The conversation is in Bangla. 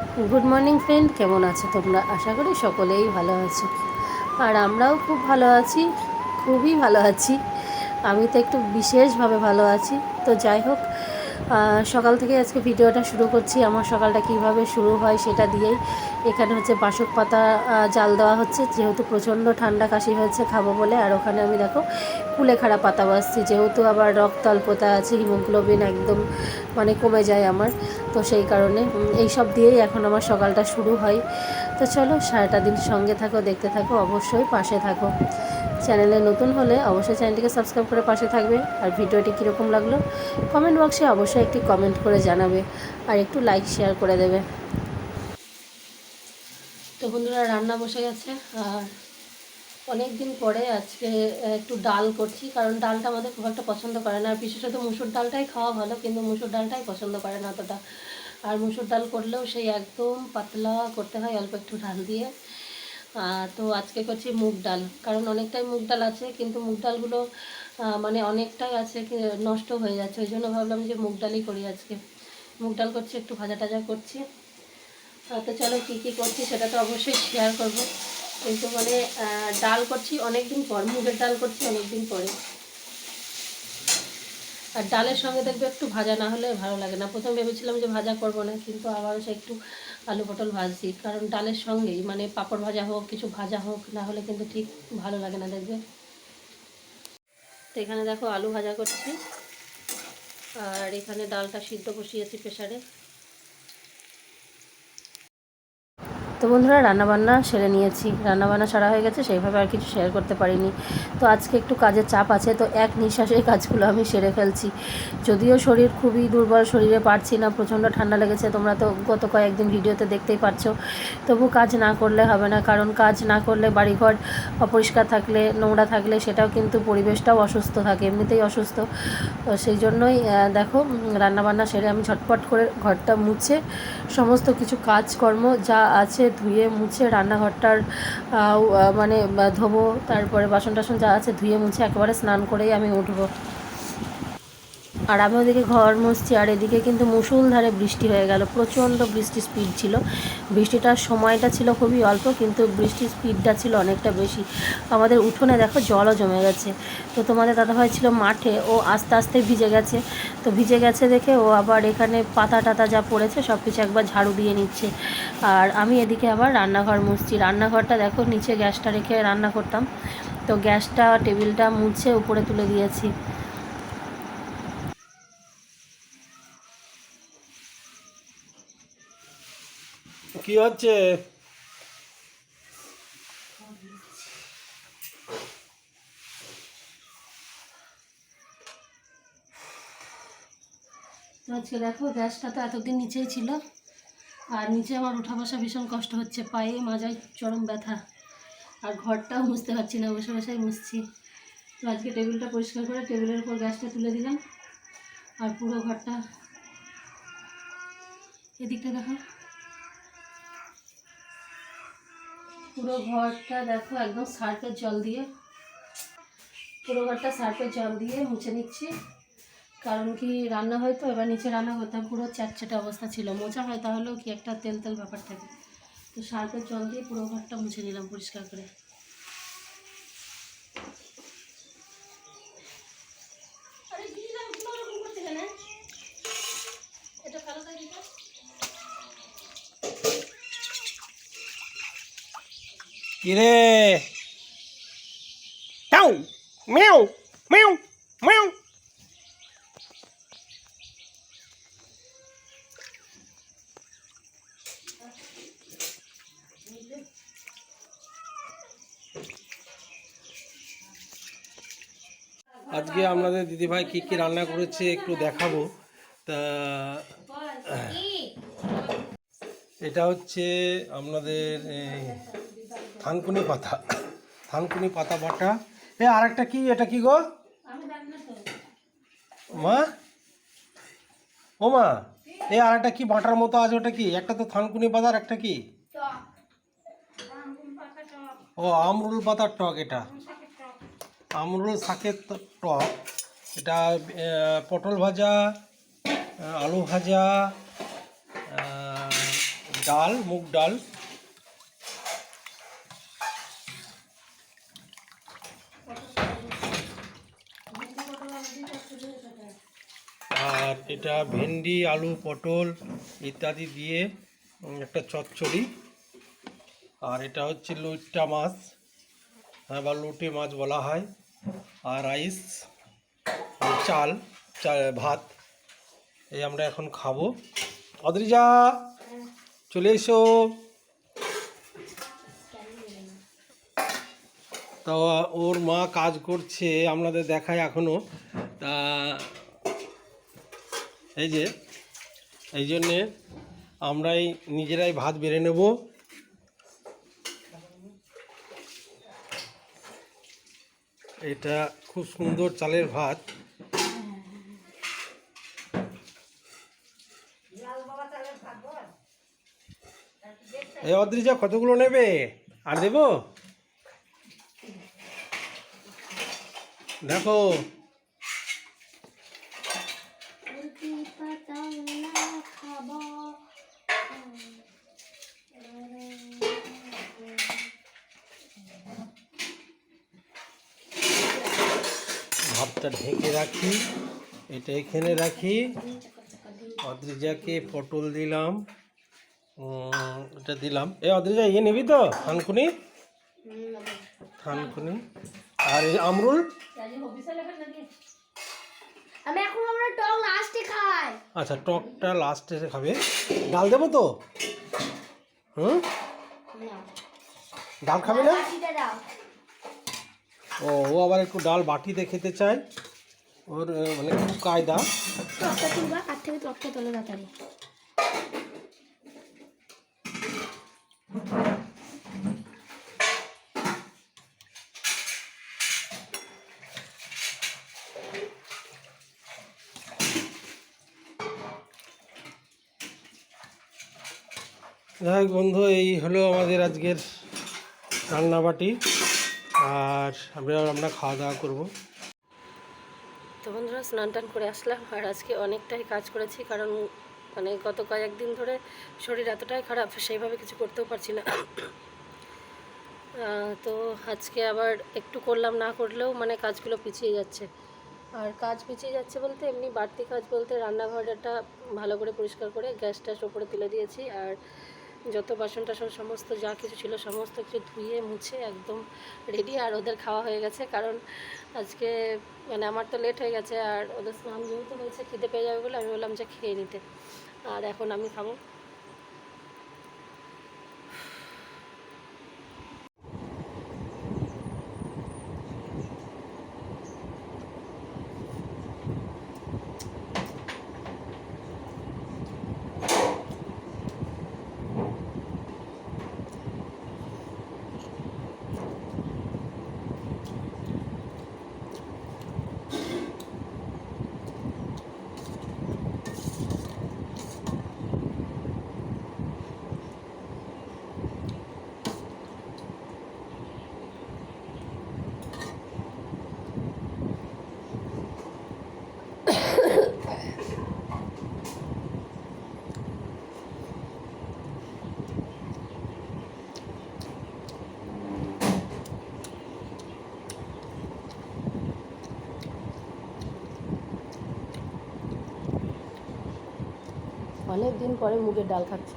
গুড মর্নিং ফ্রেন্ড কেমন আছো তোমরা? আশা করি সকলেই ভালো আছো। আর আমরাও খুব ভালো আছি, খুবই ভালো আছি। আমি তো একটু বিশেষভাবে ভালো আছি। তো যাই হোক সকাল থেকে আজকে ভিডিওটা শুরু করছি, আমার সকালটা কীভাবে শুরু হয় সেটা দিয়েই। এখানে হচ্ছে বাসক পাতা জাল দেওয়া হচ্ছে, যেহেতু প্রচণ্ড ঠান্ডা কাশি হয়েছে খাব বলে। আর ওখানে আমি দেখো কুলেখাড়া পাতা বাসছি যেহেতু আবার রক্ত অল্পতা আছে, হিমোগ্লোবিন একদম মানে কমে যায় আমার, তো সেই কারণে এই সব দিয়েই এখন আমার সকালটা শুরু হয়। তো চলো সারাটা দিন সঙ্গে থাকো, দেখতে থাকো, অবশ্যই পাশে থাকো। চ্যানেলে নতুন হলে অবশ্যই চ্যানেলটিকে সাবস্ক্রাইব করে পাশে থাকবে। আর ভিডিওটি কীরকম লাগল কমেন্ট বক্সে অবশ্যই একটি কমেন্ট করে জানাবে আর একটু লাইক শেয়ার করে দেবে। তো বন্ধুরা, রান্না বসে গেছে। আর অনেক দিন পরে আজকে একটু ডাল করছি, কারণ ডালটা আমাদের খুব একটা পছন্দ করে না। আর বিশেষত মুসুর ডালটাই খাওয়া ভালো, কিন্তু মুসুর ডালটাই পছন্দ করে না অতটা। আর মুসুর ডাল করলেও সেই একদম পাতলা করতে হয় অল্প একটু ডাল দিয়ে। তো আজকে করছি মুগ ডাল। কারণ অনেকটাই মুগ ডাল আছে, কিন্তু মুগ ডালগুলো মানে অনেকটাই আছে নষ্ট হয়ে যাচ্ছে। ওই জন্য ভাবলাম যে মুগ ডালই করি আজকে। মুগ ডাল করছি, একটু ভাজা টাজা করছি। তো চলো কী কী করছি সেটা তো অবশ্যই শেয়ার করব। কিন্তু মানে ডাল করছি অনেক দিন পর, মুগের ডাল করছি অনেক দিন পরে। আর ডালের সঙ্গে দেখবে একটু ভাজা, না হলে ভালো লাগে না। প্রথম ভেবেছিলাম যে ভাজা করব না, কিন্তু আবার সে একটু আলু পটল ভাজছি। কারণ ডালের সঙ্গেই মানে পাপড় ভাজা হোক, কিছু ভাজা হোক, না হলে কিন্তু ঠিক ভালো লাগে না দেখবে। তো এখানে দেখো আলু ভাজা করছি। আর এখানে ডালটা সিদ্ধ বসিয়েছি প্রেশারে তো বন্ধুরা, রান্নাবান্না সেরে নিয়েছি। রান্নাবান্না সারা হয়ে গেছে, সেইভাবে আর কিছু শেয়ার করতে পারিনি। তো আজকে একটু কাজের চাপ আছে, তো এক নিঃশ্বাসে কাজগুলো আমি সেরে ফেলছি। যদিও শরীর খুবই দুর্বল, শরীরে পারছি না, প্রচণ্ড ঠান্ডা লেগেছে, তোমরা তো গত কয়েকদিন ভিডিওতে দেখতেই পাচ্ছ তবু কাজ না করলে হবে না, কারণ কাজ না করলে বাড়িঘর অপরিষ্কার থাকলে, নোংরা থাকলে, সেটাও কিন্তু পরিবেশটাও অসুস্থ থাকে, এমনিতেই অসুস্থ। তো সেই জন্যই দেখো, রান্নাবান্না সেরে আমি ঝটপট করে ঘরটা মুছে, সমস্ত কিছু কাজকর্ম যা আছে ধুয়ে মুছে রান্নাঘরটার মানে ধোবো, তারপরে বাসন টাসন যা আছে ধুয়ে মুছে একেবারে স্নান করেই আমি উঠবো। আর আমি ওদিকে ঘর মুছছি, আর এদিকে কিন্তু মুষলধারে বৃষ্টি হয়ে গেল। প্রচণ্ড বৃষ্টির স্পিড ছিল। বৃষ্টিটার সময়টা ছিল খুবই অল্প, কিন্তু বৃষ্টির স্পিডটা ছিল অনেকটা বেশি। আমাদের উঠোনে দেখো জলও জমে গেছে। তো তোমাদের দাদাভাই ছিল মাঠে, ও আস্তে আস্তে ভিজে গেছে। তো ভিজে গেছে দেখে ও আবার এখানে পাতা টাতা যা পড়েছে সব কিছু একবার ঝাড়ু দিয়ে নিচ্ছে। আর আমি এদিকে আবার রান্নাঘর মুছছি। রান্নাঘরটা দেখো, নিচে গ্যাসটা রেখে রান্না করতাম। তো গ্যাসটা, টেবিলটা মুছে উপরে তুলে দিয়েছি। কি হচ্ছে? আজকে দেখো, গ্যাসটা তো এতদিন নিচেই ছিল। আর নিচে আমার উঠা বসা ভীষণ কষ্ট হচ্ছে, পায়ে মাজায় চরম ব্যথা। আর ঘরটাও মুছতে পারছি না, বসে বসেই মুছছি। তো আজকে টেবিলটা পরিষ্কার করে, টেবিলের উপর গ্যাসটা তুলে দিলাম। আর পুরো ঘরটা এদিকটা দেখো। পুরো ঘরটা দেখো একদম সার্ফের জল দিয়ে। পুরো ঘরটা সার্ফের জল দিয়ে মুছে নিচ্ছি। কারণ কি রান্না হয়তো এবার নিচে রান্না করতাম পুরো চ্যাটচ্যাটে অবস্থা ছিল। মোচা হয় তাহলেও কি একটা তেল তেল ব্যাপার থাকে। তো সার্ফের জল দিয়ে পুরো ঘরটা মুছে নিলাম পরিষ্কার করে আরে দিদিরা, এগুলো ওরকম করতে কেন? এটা ফেলো তো এদিকে। কিরে? টাউ মেও মেও মেও। আজকে আপনাদের দিদিভাই কি কি রান্না করেছে একটু দেখাবো। তা এটা হচ্ছে আপনাদের থানকুনি পাতা। থানকুনি পাতা বাটা। এ আর একটা কি? এটা কি গো? মা ও মা? এ আর একটা কি? বাটার মতো আছে ওটা কি? একটা তো থানকুনি পাতার একটা কি? ও আমরুল পাতার টক এটা। আমরুল শাকের টক। এটা পটল ভাজা আলু ভাজা ডাল মুগ ডাল আর এটা ভেন্ডি, আলু, পটল ইত্যাদি দিয়ে একটা চচ্চড়ি। আর এটা হচ্ছে লইট্টা মাছ হ্যাঁ বা লোটে মাছ বলা হয়। আর রাইস চাল ভাত, এই আমরা এখন খাব। অদ্রিজা, চলে এসো। তো ওর মা কাজ করছে, আপনাদের দেখায় এখনও তা এই যে, এই জন্যে আমরাই নিজেরাই ভাত বেড়ে নেব। এটা খুব সুন্দর চালের ভাত। এই অদ্রিজা কতগুলো নেবে? আর দেবো? দেখো ভাতটা ঢেকে রাখি। এটা এখানে রাখি। অদ্রিজাকে পটল দিলাম। উম, এটা দিলাম। এ অদ্রিজা ইয়ে নিবি তো থানকুনি? থানকুনি। আর এই আমরুল? আমি এখন আমরা টক লাস্টে খাই। আচ্ছা টকটা লাস্টে খাবে। ডাল দেবো তো? হুম? ডাল খাবে না? বাকিটা দাও। ও ও আবার একটু ডাল বাটিতে খেতে চায়। ওর মানে খুব কায়দা। তুলবা থেকে টকটা তোলো তাড়াতাড়ি। যাই হোক বন্ধু এই হলো আমাদের আজকের রান্নাবাটি। আর আমরা আমরা খাওয়া দাওয়া করব। তো বন্ধুরা, স্নান টান করে আসলাম আর আজকে অনেকটাই কাজ করেছি কারণ মানে গত কয়েকদিন ধরে শরীর এতটাই খারাপ, সেইভাবে কিছু করতেও পারছি না। তো আজকে আবার একটু করলাম, না করলেও মানে কাজগুলো পিছিয়ে যাচ্ছে। আর কাজ পিছিয়ে যাচ্ছে বলতে এমনি বাড়তি কাজ বলতে রান্নাঘরটা ভালো করে পরিষ্কার করে গ্যাস ট্যাস ওপরে তুলে দিয়েছি আর যত বাসন টাসন সমস্ত যা কিছু ছিল, সমস্ত কিছু ধুয়ে, মুছে, একদম রেডি আর ওদের খাওয়া হয়ে গেছে। কারণ আজকে মানে আমার তো লেট হয়ে গেছে, আর ওদের স্নান যেহেতু হয়েছে, খিদে পেয়ে যাবে বলে আমি বললাম যে খেয়ে নিতে। আর এখন আমি খাব। অনেক দিন পরে মুগের ডাল খাচ্ছি।